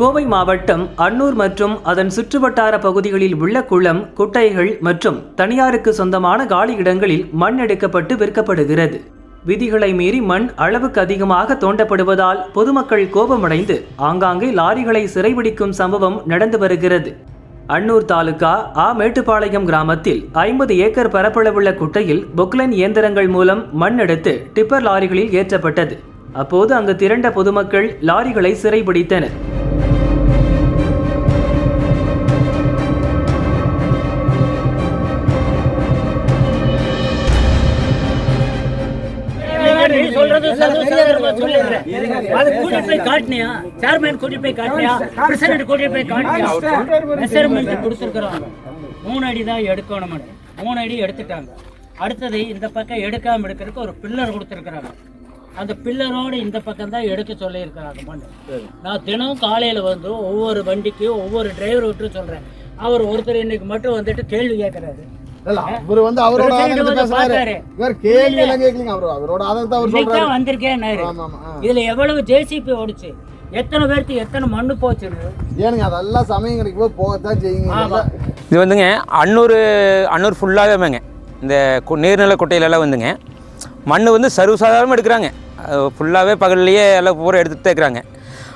கோவை மாவட்டம் அன்னூர் மற்றும் அதன் சுற்றுவட்டார பகுதிகளில் உள்ள குளம் குட்டைகள் மற்றும் தனியாருக்கு சொந்தமான காலி இடங்களில் மண் எடுக்கப்பட்டு விற்கப்படுகிறது. விதிகளை மீறி மண் அளவுக்கு அதிகமாக தோண்டப்படுவதால் பொதுமக்கள் கோபமடைந்து ஆங்காங்கே லாரிகளை சிறைபிடிக்கும் சம்பவம் நடந்து வருகிறது. அன்னூர் தாலுகா ஆ. மேட்டுப்பாளையம் கிராமத்தில் ஐம்பது ஏக்கர் பரப்பளவுள்ள குட்டையில் பொக்லைன் இயந்திரங்கள் மூலம் மண் எடுத்து டிப்பர் லாரிகளில் ஏற்றப்பட்டது. அப்போது அங்கு திரண்ட பொதுமக்கள் லாரிகளை சிறைபிடித்தனர். அது கூட்டிட்டு போய் காட்டினியா? சேர்மேன் கூட்டிட்டு போய் காட்டினியா? president கூட்டிட்டு போய் காட்டினியா? measurement கொடுத்திருக்கிறாங்க. மூணு அடி தான் எடுக்கணும் மூணு அடி எடுத்துட்டாங்க அடுத்தது இந்த பக்கம் எடுக்காம எடுக்கிறதுக்கு ஒரு பில்லர் கொடுத்துருக்குறாங்க அந்த பில்லரோடு இந்த பக்கம் தான் எடுக்க சொல்லியிருக்கிறாங்க மண் நான் தினம் காலையில் வந்து ஒவ்வொரு வண்டிக்கும் ஒவ்வொரு டிரைவர் விட்டு சொல்கிறேன் அவர் ஒருத்தர் இன்னைக்கு மட்டும் வந்துட்டு கேள்வி கேட்குறாரு அவரு வந்து அவரோட ஆதங்கத்தை பேசுறாரு. இவர் கேள்வி எல்லாம் கேட்கலீங்க அவரு அவரோட ஆதங்கத்தை அவர் சொல்றாரு. ஆ. இதுல எவ்வளவு ஜேசிபி ஓடுச்சு? எத்தனை பேருக்கு எத்தனை மண்ணு போச்சுன்னு? ஏனுங்க அதெல்லாம் சமயம் கிடைக்கும் போது போகத்தான் செய்யுங்க. இது வந்துங்க அன்னூர் அன்னூர் ஃபுல்லாகவேங்க. இந்த கு- நீர்நிலை குட்டையிலலாம் வந்துங்க. மண் வந்து சர்வசாதாரணமாக எடுக்கிறாங்க. ஃபுல்லாகவே பகல்லையே எல்லாம் பூரா எடுத்துகிட்டு இருக்கிறாங்க.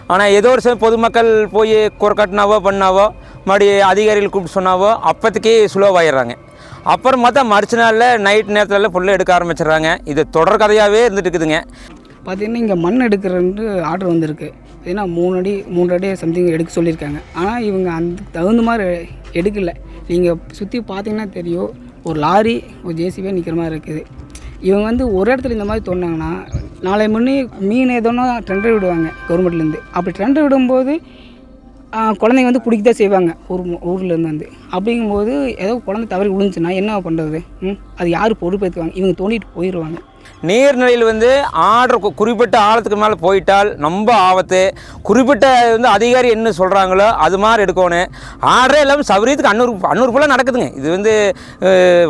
ஆனால் ஏதோ ஒரு சில பொதுமக்கள் போய் குறை கட்டினாவோ பண்ணாவோ மறுபடியும் அதிகாரிகள் கூப்பிட்டு சொன்னாவோ அப்போதைக்கே ஸ்லோவாயிடுறாங்க அப்புறம் பார்த்தா மறுச்ச நாளில் நைட் நேரத்தில் ஃபுல்லாக எடுக்க ஆரம்பிச்சிடுறாங்க. இது தொடர் கதையாகவே இருந்துட்டு இருக்குதுங்க. இங்கே மண் எடுக்கிறன்ட்டு ஆர்டர் வந்திருக்கு. ஏன்னா மூணு அடி மூன்று அடி சம்திங் எடுக்க சொல்லியிருக்காங்க. ஆனால் இவங்க அந்த தகுந்த மாதிரி எடுக்கலை. நீங்கள் சுற்றி பார்த்தீங்கன்னா தெரியும் ஒரு லாரி ஒரு ஜேசிபியாக நிற்கிற மாதிரி இருக்குது. இவங்க வந்து ஒரு இடத்துல இந்த மாதிரி தோண்டாங்கன்னா நாளை முன்னே மீன் ஏதோன்னா டெண்டர் விடுவாங்க கவர்மெண்ட்லேருந்து அப்படி டெண்டர் விடும்போது குழந்தைங்க வந்து குடிக்க தான் செய்வாங்க. ஊர் ஊர்லேருந்து வந்து. அப்படிங்கும்போது ஏதோ குழந்தை தவறி விழுந்துச்சுன்னா என்ன பண்ணுறது ம் அது யார் பொறுப்பேற்றுவாங்க இவங்க தோண்டிட்டு போயிடுவாங்க நீர்நிலையில் வந்து ஆடுற குறிப்பிட்ட ஆழத்துக்கு மேலே போயிட்டால் ரொம்ப ஆபத்து. குறிப்பிட்ட வந்து அதிகாரி என்ன சொல்கிறாங்களோ அது மாதிரி எடுக்கணும். ஆர்டரே இல்லாமல் சௌரியத்துக்கு அன்னூர் அன்னூறு ஃபுல்லாக நடக்குதுங்க. இது வந்து அஹ்,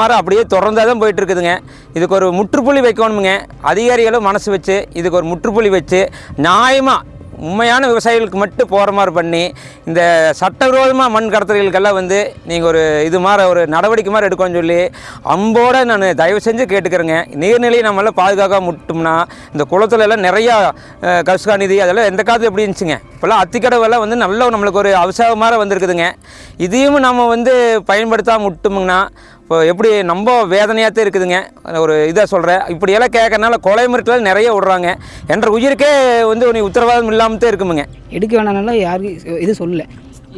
மாதிரி அப்படியே தொடர்ந்தாதான் தான் போயிட்டு இருக்குதுங்க இதுக்கு ஒரு முற்றுப்புள்ளி வைக்கணுமுங்க. அதிகாரிகளும் மனசு வச்சு இதுக்கு ஒரு முற்றுப்புள்ளி வச்சு நியாயமாக உண்மையான விவசாயிகளுக்கு மட்டும் போகிற மாதிரி பண்ணி இந்த சட்டவிரோதமாக மண் கடத்தல்களுக்கெல்லாம் வந்து நீங்கள் ஒரு இது மாதிரி ஒரு நடவடிக்கை மாதிரி எடுக்கணும்னு சொல்லி அம்போடு நான் தயவு செஞ்சு கேட்டுக்கிறேங்க. நீர்நிலையை நம்மளாம் பாதுகாக்க முட்டோம்னா இந்த குளத்துல எல்லாம் நிறையா கசுகா நிதி அதெல்லாம் எந்த காலத்தில் எப்படி இருந்துச்சுங்க? இப்போல்லாம் அத்திக்கடவெல்லாம் வந்து நல்ல நம்மளுக்கு ஒரு அவசரம் வந்திருக்குதுங்க. இதையும் நம்ம வந்து பயன்படுத்தாம விட்டோம்னா இப்போ எப்படி ரொம்ப வேதனையாக தான் இருக்குதுங்க ஒரு இதை சொல்கிறேன் இப்படியெல்லாம் கேட்கறனால கொலை மிரட்டல் நிறைய விடுறாங்க. என்ற உயிருக்கே வந்து நீ உத்தரவாதம் இல்லாமல் தான் இருக்குமுங்க. எடுக்க வேணாம்னால யாருக்கும் இது சொல்லல.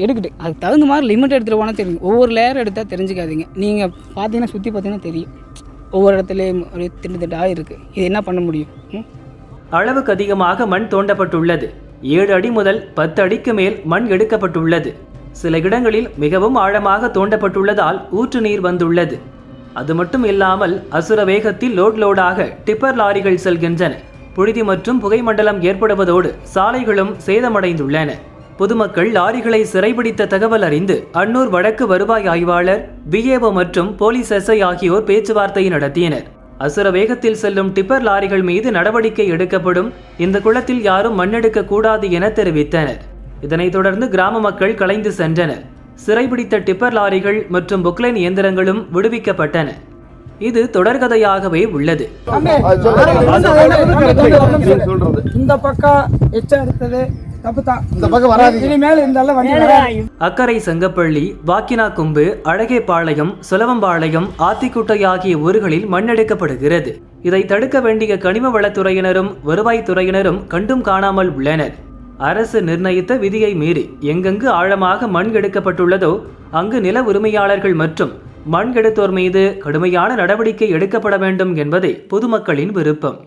எடுக்கட்டு. அதுக்கு தகுந்த மாதிரி லிமிட் எடுத்துகிட்டு போனால் தெரியும். ஒவ்வொரு லேயர் எடுத்தால் தெரிஞ்சுக்காதீங்க. நீங்கள் பார்த்தீங்கன்னா சுற்றி பார்த்தீங்கன்னா தெரியும். ஒவ்வொரு இடத்துலையும் அப்படியே திண்டு திட்டாக இருக்குது இது என்ன பண்ண முடியும்? அளவுக்கு அதிகமாக மண் தோண்டப்பட்டுள்ளது. ஏழு அடி முதல் பத்து அடிக்கு மேல் மண் எடுக்கப்பட்டுள்ளது. சில இடங்களில் மிகவும் ஆழமாக தோண்டப்பட்டுள்ளதால் ஊற்று நீர் வந்துள்ளது. அது மட்டும் இல்லாமல் அசுர வேகத்தில் லோட் லோடாக டிப்பர் லாரிகள் செல்கின்றன. புழுதி மற்றும் புகைமண்டலம் ஏற்படுவதோடு சாலைகளும் சேதமடைந்துள்ளன. பொதுமக்கள் லாரிகளை சிறைபிடித்த தகவல் அறிந்து அன்னூர் வடக்கு வருவாய் ஆய்வாளர் பிஏஓ மற்றும் போலீஸ் எஸ்ஐ ஆகியோர் பேச்சுவார்த்தை நடத்தினர். அசுர வேகத்தில் செல்லும் டிப்பர் லாரிகள் மீது நடவடிக்கை எடுக்கப்படும். இந்த குளத்தில் யாரும் மண்ணெடுக்க கூடாது என தெரிவித்தனர். இதனைத் தொடர்ந்து கிராம மக்கள் கலைந்து சென்றனர். சிறைபிடித்த டிப்பர் லாரிகள் மற்றும் புக்லைன் இயந்திரங்களும் விடுவிக்கப்பட்டன. இது தொடர்கதையாகவே உள்ளது. இந்த பக்கம் எச்சம் எடுத்தது. அக்கரை செங்கப்பள்ளி வாக்கினாக்கும்பு அழகேபாளையம் சுலவம்பாளையம் ஆத்திக்குட்டை ஆகிய ஊர்களில் மண்ணெடுக்கப்படுகிறது. இதை தடுக்க வேண்டிய கனிம வளத்துறையினரும் வருவாய்த்துறையினரும் கண்டும் காணாமல் உள்ளனர். அரசு நிர்ணயித்த விதியை மீறி எங்கெங்கு ஆழமாக மண் எடுக்கப்பட்டுள்ளதோ அங்கு நில உரிமையாளர்கள் மற்றும் மண் எடுத்தோர் மீது கடுமையான நடவடிக்கை எடுக்கப்பட வேண்டும் என்பதே பொதுமக்களின் விருப்பம்.